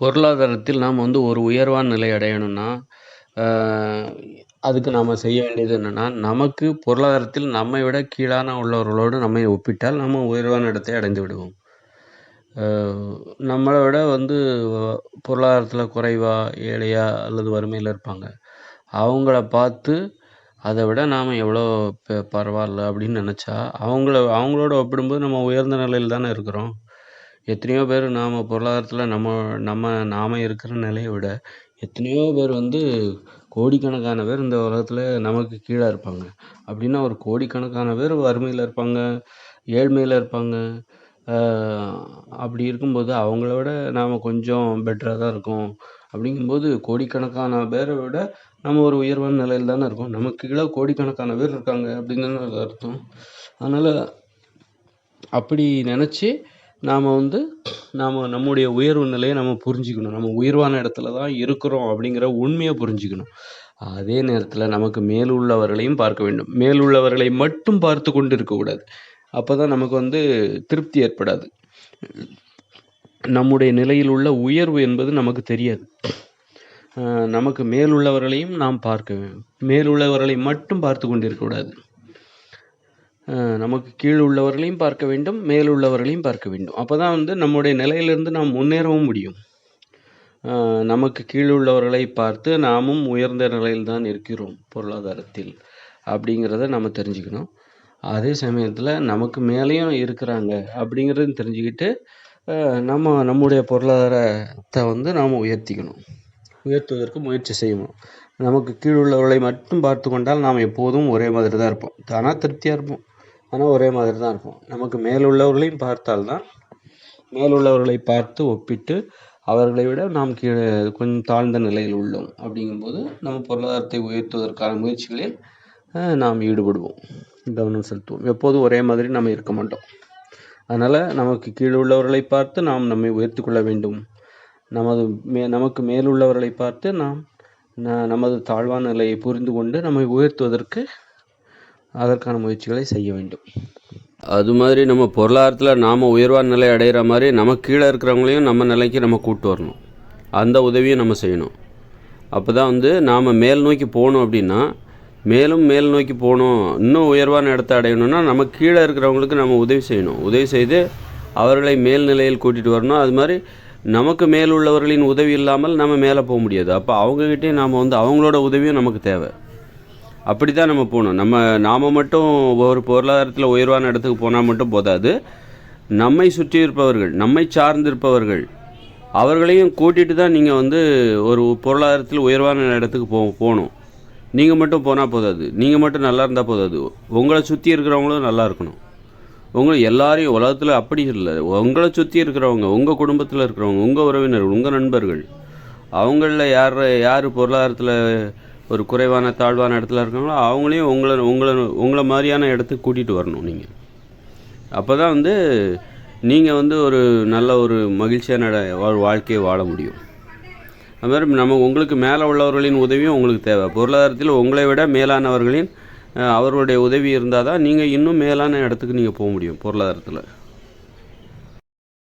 பொருளாதாரத்தில் நாம் வந்து ஒரு உயர்வான நிலை அடையணும்னா அதுக்கு நாம் செய்ய வேண்டியது என்னென்னா நமக்கு பொருளாதாரத்தில் நம்மை விட கீழான உள்ளவர்களோடு நம்மை ஒப்பிட்டால் நம்ம உயர்வான இடத்தை அடைந்து விடுவோம். நம்மளை விட வந்து பொருளாதாரத்தில் குறைவா ஏழையா அல்லது வறுமையில் இருப்பாங்க. அவங்கள பார்த்து அதை விட நாம் எவ்வளோ பரவாயில்ல அப்படின்னு நினச்சா அவங்கள அவங்களோட ஒப்பிடும்போது நம்ம உயர்ந்த நிலையில் தானே இருக்கிறோம். எத்தனையோ பேர் நாம் பொருளாதாரத்தில் நம்ம நம்ம நாம் இருக்கிற நிலையை விட எத்தனையோ பேர் வந்து கோடிக்கணக்கான பேர் இந்த உலகத்தில் நமக்கு கீழே இருப்பாங்க. அப்படின்னா ஒரு கோடிக்கணக்கான பேர் வறுமையில் இருப்பாங்க ஏழ்மையில் இருப்பாங்க. அப்படி இருக்கும்போது அவங்கள விட நாம் கொஞ்சம் பெட்டராக தான் இருக்கோம். அப்படிங்கும்போது கோடிக்கணக்கான பேரை விட நம்ம ஒரு உயர்வான நிலையில் தானே இருக்கோம். நமக்கு கீழே கோடிக்கணக்கான பேர் இருக்காங்க அப்படின்னு தானே அர்த்தம். அதனால் அப்படி நினச்சி நாம் வந்து நாம் நம்முடைய உயர்வு நிலையை நம்ம புரிஞ்சுக்கணும். நம்ம உயர்வான இடத்துல தான் இருக்கிறோம் அப்படிங்கிற உண்மையை புரிஞ்சுக்கணும். அதே நேரத்தில் நமக்கு மேலுள்ளவர்களையும் பார்க்க வேண்டும். மேலுள்ளவர்களை மட்டும் பார்த்து கொண்டு இருக்கக்கூடாது அப்போ தான் நமக்கு வந்து திருப்தி ஏற்படாது. நம்முடைய நிலையில் உள்ள உயர்வு என்பது நமக்கு தெரியாது. நமக்கு மேலுள்ளவர்களையும் நாம் பார்க்க வேண்டும். மேலுள்ளவர்களை மட்டும் பார்த்து கொண்டிருக்கக்கூடாது நமக்கு கீழ் உள்ளவர்களையும் பார்க்க வேண்டும் மேலுள்ளவர்களையும் பார்க்க வேண்டும். அப்போ தான் வந்து நம்முடைய நிலையிலிருந்து நாம் முன்னேறவும் முடியும். நமக்கு கீழ் உள்ளவர்களை பார்த்து நாமும் உயர்ந்த நிலையில் தான் இருக்கிறோம் பொருளாதாரத்தில் அப்படிங்கிறத நம்ம தெரிஞ்சுக்கணும். அதே சமயத்தில் நமக்கு மேலேயும் இருக்கிறாங்க அப்படிங்கிறதையும் தெரிஞ்சுக்கிட்டு நம்ம நம்முடைய பொருளாதாரத்தை வந்து நாம் உயர்த்திக்கணும். உயர்த்துவதற்கு முயற்சி செய்யணும். நமக்கு கீழ் உள்ளவர்களை மட்டும் பார்த்து கொண்டால் நாம் எப்போதும் ஒரே மாதிரி தான் இருப்போம். தானாக திருப்தியாக இருப்போம். ஆனால் ஒரே மாதிரி தான் இருப்போம் நமக்கு மேலுள்ளவர்களையும் பார்த்தால்தான் மேலுள்ளவர்களை பார்த்து ஒப்பிட்டு அவர்களை விட நாம் கீழே கொஞ்சம் தாழ்ந்த நிலையில் உள்ளோம். அப்படிங்கும்போது நம்ம பொருளாதாரத்தை உயர்த்துவதற்கான முயற்சிகளில் நாம் ஈடுபடுவோம். கவனம் செலுத்துவோம். எப்போதும் ஒரே மாதிரி நம்ம இருக்க மாட்டோம். அதனால் நமக்கு கீழே உள்ளவர்களை பார்த்து நாம் நம்மை உயர்த்தி கொள்ள வேண்டும். நமது மே நமக்கு மேலுள்ளவர்களை பார்த்து நாம் நமது தாழ்வான நிலையை புரிந்து கொண்டு நம்மை உயர்த்துவதற்கு அதற்கான முயற்சிகளை செய்ய வேண்டும். அது மாதிரி நம்ம பொருளாதாரத்தில் நாம் உயர்வான நிலை அடைகிற மாதிரி நம்ம கீழே இருக்கிறவங்களையும் நம்ம நிலைக்கு நம்ம கூப்பிட்டு வரணும். அந்த உதவியும் நம்ம செய்யணும். அப்போ தான் வந்து நாம் மேல் நோக்கி போகணும் அப்படின்னா மேலும் மேல் நோக்கி போகணும் இன்னும் உயர்வான இடத்த அடையணும்னா நம்ம கீழே இருக்கிறவங்களுக்கு நம்ம உதவி செய்யணும். உதவி செய்து அவர்களை மேல்நிலையில் கூட்டிகிட்டு வரணும். அது மாதிரி நமக்கு மேல் உள்ளவர்களின் உதவி இல்லாமல் நம்ம மேலே போக முடியாது. அப்போ அவங்கக்கிட்டே நாம் வந்து அவங்களோட உதவியும் நமக்கு தேவை. அப்படி தான் நம்ம போகணும். நம்ம நாம் மட்டும் ஒவ்வொரு பொருளாதாரத்தில் உயர்வான இடத்துக்கு போனால் மட்டும் போதாது. நம்மை சுற்றி இருப்பவர்கள் நம்மை சார்ந்திருப்பவர்கள் அவர்களையும் கூட்டிகிட்டு தான் நீங்கள் வந்து ஒரு பொருளாதாரத்தில் உயர்வான இடத்துக்கு போ போகணும். நீங்கள் மட்டும் போனால் போதாது. நீங்கள் மட்டும் நல்லா இருந்தால் போதாது. உங்களை சுற்றி இருக்கிறவங்களும் நல்லா இருக்கணும். உங்களை எல்லாரையும் உலகத்தில் அப்படி இல்லை. உங்களை சுற்றி இருக்கிறவங்க உங்கள் குடும்பத்தில் இருக்கிறவங்க உங்கள் உறவினர்கள் உங்கள் நண்பர்கள் அவங்களில் யார் யார் பொருளாதாரத்தில் ஒரு குறைவான தாழ்வான இடத்துல இருக்காங்களோ அவங்களையும் உங்களை உங்களை உங்களை மாதிரியான இடத்துக்கு கூட்டிகிட்டு வரணும் நீங்கள் அப்போ தான் வந்து நீங்கள் வந்து ஒரு நல்ல ஒரு மகிழ்ச்சியான வாழ்க்கையை வாழ முடியும். அது மாதிரி நம்ம உங்களுக்கு மேலே உள்ளவர்களின் உதவியும் உங்களுக்கு தேவை. பொருளாதாரத்தில் உங்களை விட மேலானவர்களின் அவர்களுடைய உதவி இருந்தால் தான் நீங்கள் இன்னும் மேலான இடத்துக்கு நீங்கள் போக முடியும் பொருளாதாரத்தில்.